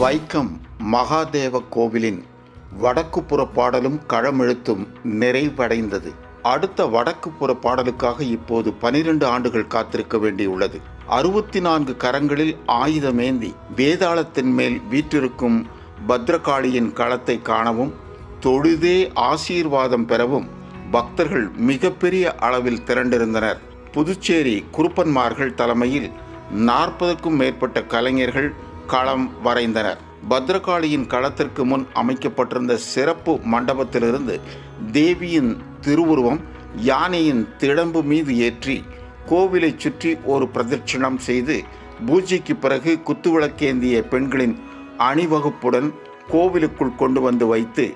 வைக்கம் மகாதேவ கோவிலின் வடக்கு புற பாடலும் களமெழுத்தும் நிறைவடைந்தது. அடுத்த வடக்கு புற பாடலுக்காக இப்போது பனிரெண்டு ஆண்டுகள் காத்திருக்க வேண்டியுள்ளது. அறுபத்தி நான்கு கரங்களில் ஆயுதமேந்தி வேதாளத்தின் மேல் வீற்றிருக்கும் பத்ரகாளியின் களத்தை காணவும் தொழுதே ஆசீர்வாதம் பெறவும் பக்தர்கள் மிகப்பெரிய அளவில் திரண்டிருந்தனர். புதுச்சேரி குருப்பன்மார்கள் தலைமையில் நாற்பதுக்கும் மேற்பட்ட கலைஞர்கள் களம் வரைந்தனர். பத்ரகாளியின் களத்திற்கு முன் அமைக்கப்பட்டிருந்த சிறப்பு மண்டபத்திலிருந்து தேவியின் திருவுருவம் யானையின் திடம்பு மீது ஏற்றி கோவிலை சுற்றி ஒரு பிரதட்சிணம் செய்து பூஜைக்கு பிறகு குத்துவிளக்கேந்திய பெண்களின் அணிவகுப்புடன் கோவிலுக்குள் கொண்டு வந்து வைத்து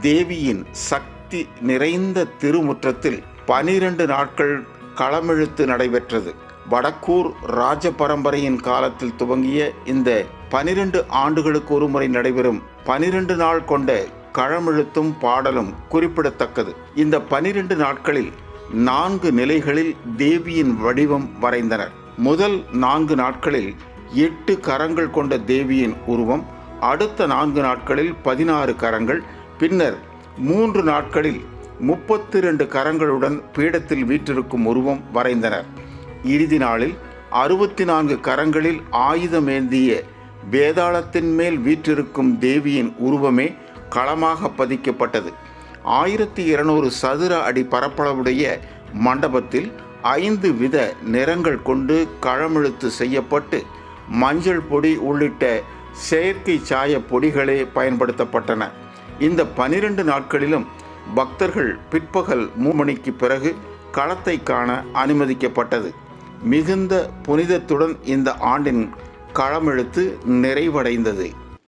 தேவியின் சக்தி நிறைந்த திருமுற்றத்தில் பனிரெண்டு நாட்கள் களமெழுத்து நடைபெற்றது. வடக்கூர் ராஜ பரம்பரையின் காலத்தில் துவங்கிய இந்த பனிரெண்டு ஆண்டுகளுக்கு ஒருமுறை நடைபெறும் பனிரெண்டு நாள் கொண்ட களமெழுத்தும் பாடலும் குறிப்பிடத்தக்கது. இந்த பனிரெண்டு நாட்களில் நான்கு நிலைகளில் தேவியின் வடிவம் வரைந்தனர். முதல் நான்கு நாட்களில் எட்டு கரங்கள் கொண்ட தேவியின் உருவம் அடுத்த நான்கு நாட்களில் பதினாறு கரங்கள் பின்னர் மூன்று நாட்களில் முப்பத்தி ரெண்டு கரங்களுடன் பீடத்தில் வீற்றிருக்கும் உருவம் வரைந்தனர். இறுதி நாளில் அறுபத்தி நான்கு கரங்களில் ஆயுதமேந்திய வேதாளத்தின் மேல் வீற்றிருக்கும் தேவியின் உருவமே களமாக பதிக்கப்பட்டது. ஆயிரத்தி இருநூறு சதுர அடி பரப்பளவுடைய மண்டபத்தில் ஐந்து வித நிறங்கள் கொண்டு களமெழுத்து செய்யப்பட்டு மஞ்சள் பொடி உள்ளிட்ட செயற்கை சாய பொடிகளே பயன்படுத்தப்பட்டன. இந்த பனிரெண்டு நாட்களிலும் பக்தர்கள் பிற்பகல் மூமணிக்கு பிறகு களத்தை காண அனுமதிக்கப்பட்டது. மிகுந்த புனிதத்துடன் இந்த ஆண்டின் களமெழுத்து நிறைவடைந்தது.